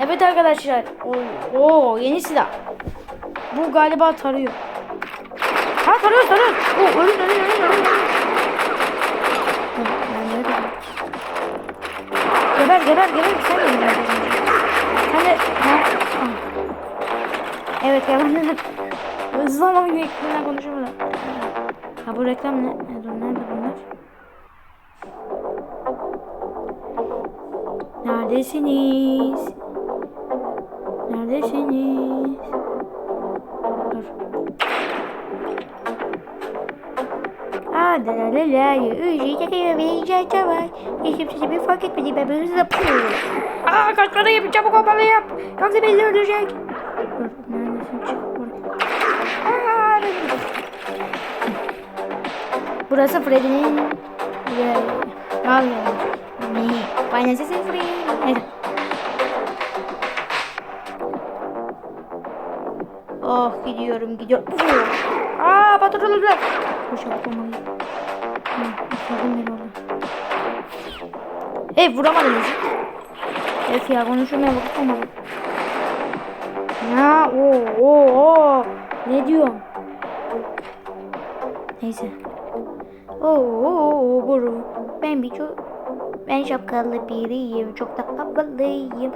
Evet arkadaşlar. Oo, yeni silah. Bu galiba tarıyor. Ha tarıyor tarıyor. Oo, ölüm ölüm ölüm ölüm. Geber geber geber. Sen de geber. Sen de... Ha? Evet dedim. Hızlı olmam gerektiğinden konuşamadım. Ha bu reklam? Ne dur nerede bunlar? Neredesiniz? Neredesiniz? Dur. La Ücreyi çekiyor ve icat var. Hiç kimse bir fark etmedi ben böyle hızlı yapıyorum. Aa kaçmalıyım çabuk olmalıyım. Yoksa beni öldürecek. Dur neredesin çık buraya. Burası Freddy'nin yeri. Al ya. Ne? Finance is free. Neyse. Oh gidiyorum gidiyorum. Aa patronlar. Koş çabuk olmalıyım. Hı, aşağıdan biri oldu. Hey vuramadım bizi. Evet ya konuşmaya bakıp olmadı. Ya o o o. Ne diyorum? Neyse. Oo, oo, guru. Ben bir çok ben şapkalı biriyim. Çok da havalıyım.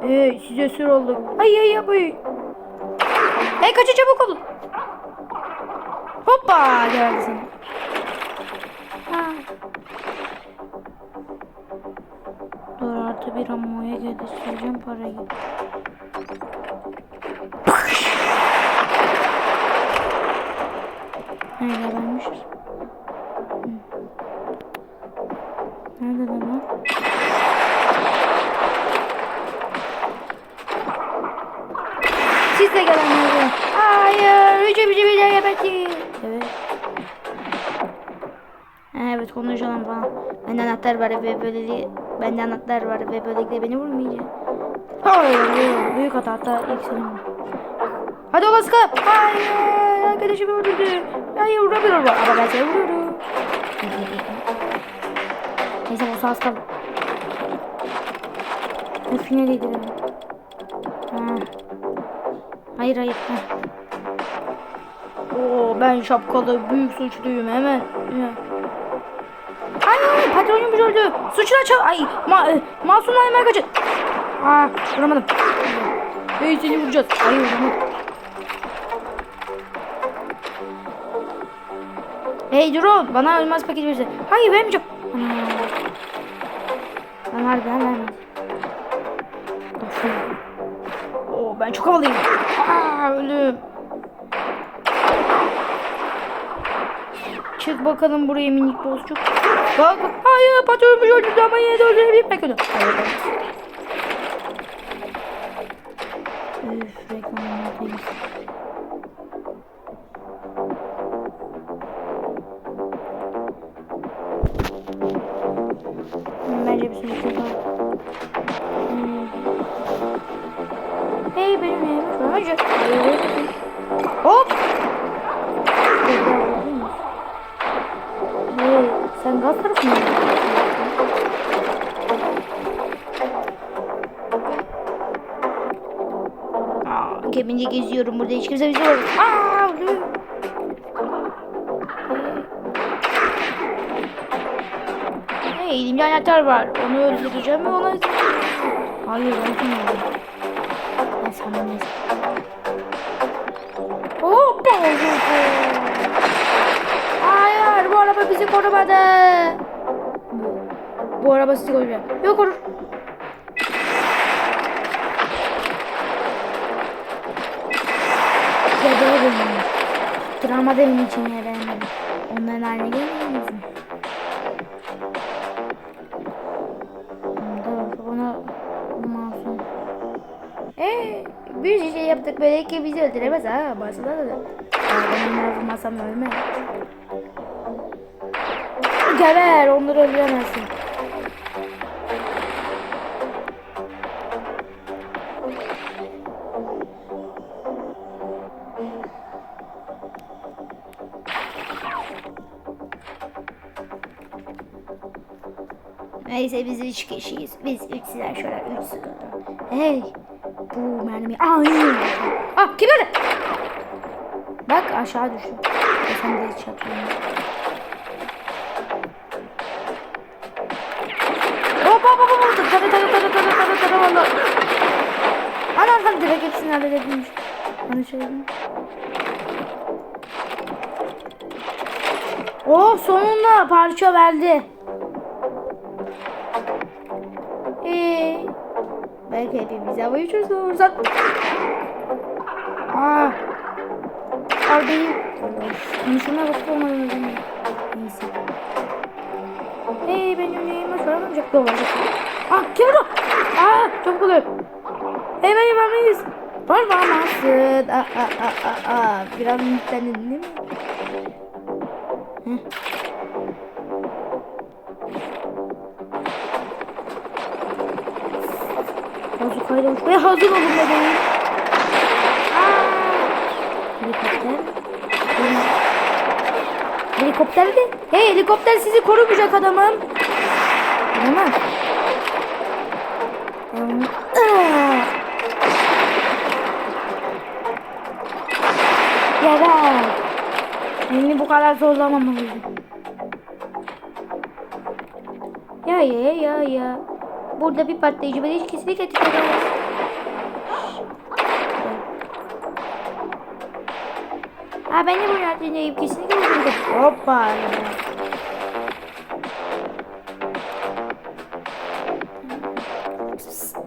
Hey size sür olduk. Ay ay ay. Hey kaçın çabuk olun. Hoppa geldi seni. Ha. Dur artı bir ammoya geliştireceğim parayı. Nerede vermişiz? Gebertin. Evet. Ha, Evet konuşalım falan. Bende anahtar var ve böylelikle bende anahtar var ve böylelikle beni vurmayacak. Hayır, hayır, büyük hata hatta ilk senin. Hadi ola sıkıp. Hayır, arkadaşımı öldürdü. Hayır vuramıyorum ama ben seni vuruyorum. Neyse bu kaldı. Öf yine değdirdim. Ha. Hayır hayır. Ha. Oo ben şapkalı büyük suçluyum hemen. Ay patronumuz öldü. Suçlar çal... Ay ma e, masumlar hemen kaçın. Aa vuramadım. Hey seni vuracağız. Hayır vuramadım. Hey drone bana ölmez paket verirse. Hayır vermeyeceğim. Ben harbiden. Of. Oo ben çok havalıyım. Aa ölüm. Çık bakalım buraya minik bozcuk. Bak hayır patronumuz öldürdü ama yine de öldürebilirim ben kötü. Hayır. Üf reklamlardayız. Bence bir sürü şey var. Hmm. Hey benim var? Önce. Hop. Sen gaz tarafına mı? Aa, gemide geziyorum burada hiç kimse bizi görmüyor. Aa. Hey, elimde anahtar var. Onu öldüreceğim ve ona... Hayır, öldürmüyorum. Ben sana ne... Hoppa! Hayır, bu araba bizi korumadı. Sizi koruyor. Yok korur. Dede benim. Travma benim için yaramıyor. Onların haline gelmiyor musun? Bunu masum. Eee bir şey yaptık böyle ki bizi öldüremez ha. Basıda da. Benim masam ölme. Geber onları öldüremezsin. Neyse biz üç kişiyiz. Biz üç sizler şöyle üç sıra. Hey. Bu mermi. Ay. Ah kim öyle? Bak aşağı düştü. E sen de hiç yapmıyorsun. Hop hop hop hop. Tara tara tara tara tara tara valla. Ana lan direkt hepsini halledebilmiş. Hani şöyle. Oh sonunda parça verdi. Belki hepimiz hava uçuruz. Aa. Arabayı konuşmaya vakit olmadan önce. Neyse. Hey ben yüreğime soramayacak yol var. Ah bu? Aa çok oluyor. Hey ben yapamayız. Parmağımazsın. Aa aa aa aa. Biraz ümitlendin değil mi? Heh. Bazukayla uçmaya hazır olun bebeğim. Helikopter. Helikopter de. Hey helikopter sizi korumayacak adamım. Adamım. Geber. Beni bu kadar zorlamamalıydım. Ya ya ya ya. Burada bir patlayıcı var. Hiç kesinlikle tüküremez. Ha ben de bunu atlayacağım. Kesinlikle vurdum. Hoppa.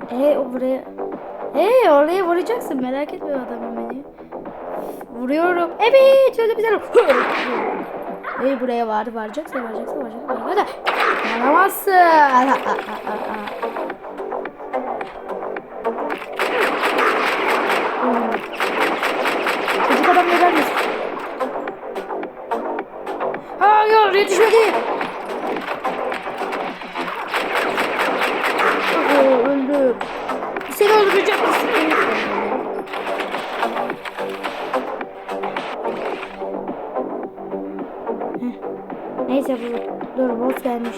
Hey o buraya. Hey oraya vuracaksın merak etme adamım beni. Vuruyorum. Evet şöyle güzel. Hey buraya var varacaksa varacaksa varacaksa varacaksa. Varamazsın. Heh. Neyse bu dur boss gelmiş.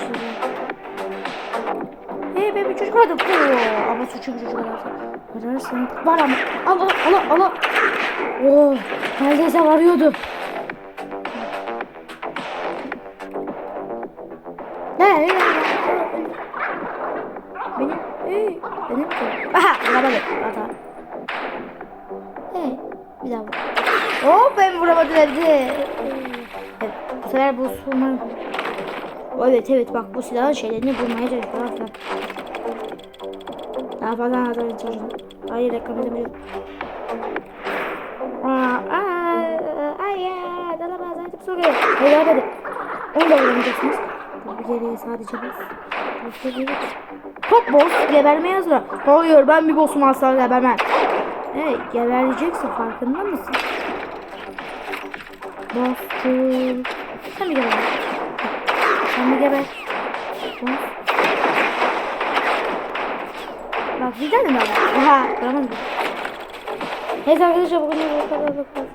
Hey be bir çocuk vardı. Oo, ama suçu bir çocuk ararsa. Ararsın. Var ama. Al al al al. Oo, neredeyse varıyordu. Ne? Bir daha vur. Hop, ben vuramadım evde. Evet, bu sefer bu sunma. Evet evet bak bu silahın şeylerini bulmaya çalışıyorlar falan. Daha fazla anlatmaya çalışıyorum. Hayır reklam edemiyorum. Aa, aa, ay ya, soruyor. Hayır hadi. Onu da. Bu geriye sadece geriye. Hop boss gebermeye hazır. Hayır ben bir boss'um asla gebermem. Hey gebereceksin farkında mısın? Boss'um. Sen mi geber? Sen mi geber? Bak güzel mi böyle? Aha, tamam. Neyse arkadaşlar bugün de bu kadar.